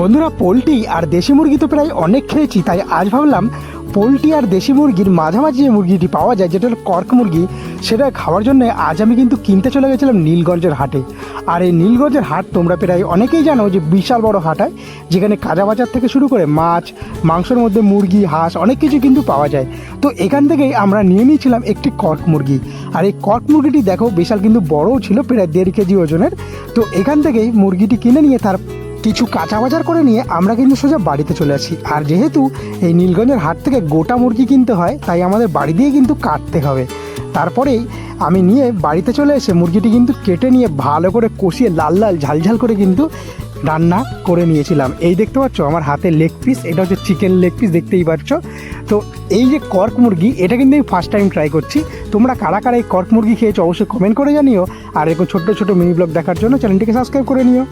বন্ধুরা, পোলট্রি আর দেশি মুরগি তো প্রায় অনেক খেয়েছি, তাই আজ ভাবলাম পোলট্রি আর দেশি মুরগির মাঝামাঝি যে মুরগিটি পাওয়া যায়, যেটা কর্ক মুরগি, সেটা খাওয়ার জন্য আজ আমি কিন্তু কিনতে চলে গেছিলাম নীলগঞ্জের হাটে। আর এই নীলগঞ্জের হাট তোমরা প্রায় অনেকেই জানো যে বিশাল বড় হাট হয়, যেখানে কাঁচা বাজার থেকে শুরু করে মাছ, মাংসের মধ্যে মুরগি, হাঁস অনেক কিছু কিন্তু পাওয়া যায়। তো এখান থেকেই আমরা নিয়ে নিয়েছিলাম একটি কর্ক মুরগি। আর এই কর্ক মুরগিটি দেখো, বিশাল কিন্তু বড়ও ছিল, প্রায় দেড় কেজি ওজনের। তো এখান থেকেই মুরগিটি কিনে নিয়ে তার কিছু কাঁচা বাজার করে নিয়ে আমরা কিন্তু সোজা বাড়িতে চলে আসি। আর যেহেতু এই নীলগঞ্জের হাট থেকে গোটা মুরগি কিনতে হয়, তাই আমাদের বাড়ি দিয়ে কিন্তু কাটতে হবে। তারপরেই আমি নিয়ে বাড়িতে চলে এসে মুরগিটি কিন্তু কেটে নিয়ে ভালো করে কষিয়ে লাল লাল ঝালঝাল করে কিন্তু রান্না করে নিয়েছিলাম। এই দেখতে পাচ্ছ আমার হাতে লেগ পিস এটা হচ্ছে চিকেন লেগ পিস দেখতেই পাচ্ছ। তো এই যে কর্ক মুরগি, এটা কিন্তু আমি ফার্স্ট টাইম ট্রাই করছি। তোমরা কারা কারা এই কর্ক মুরগি খেয়েছো অবশ্যই কমেন্ট করে জানিও। আর এরকম ছোট্ট ছোট মিনি ব্লগ দেখার জন্য চ্যানেলটিকে সাবস্ক্রাইব করে নিও।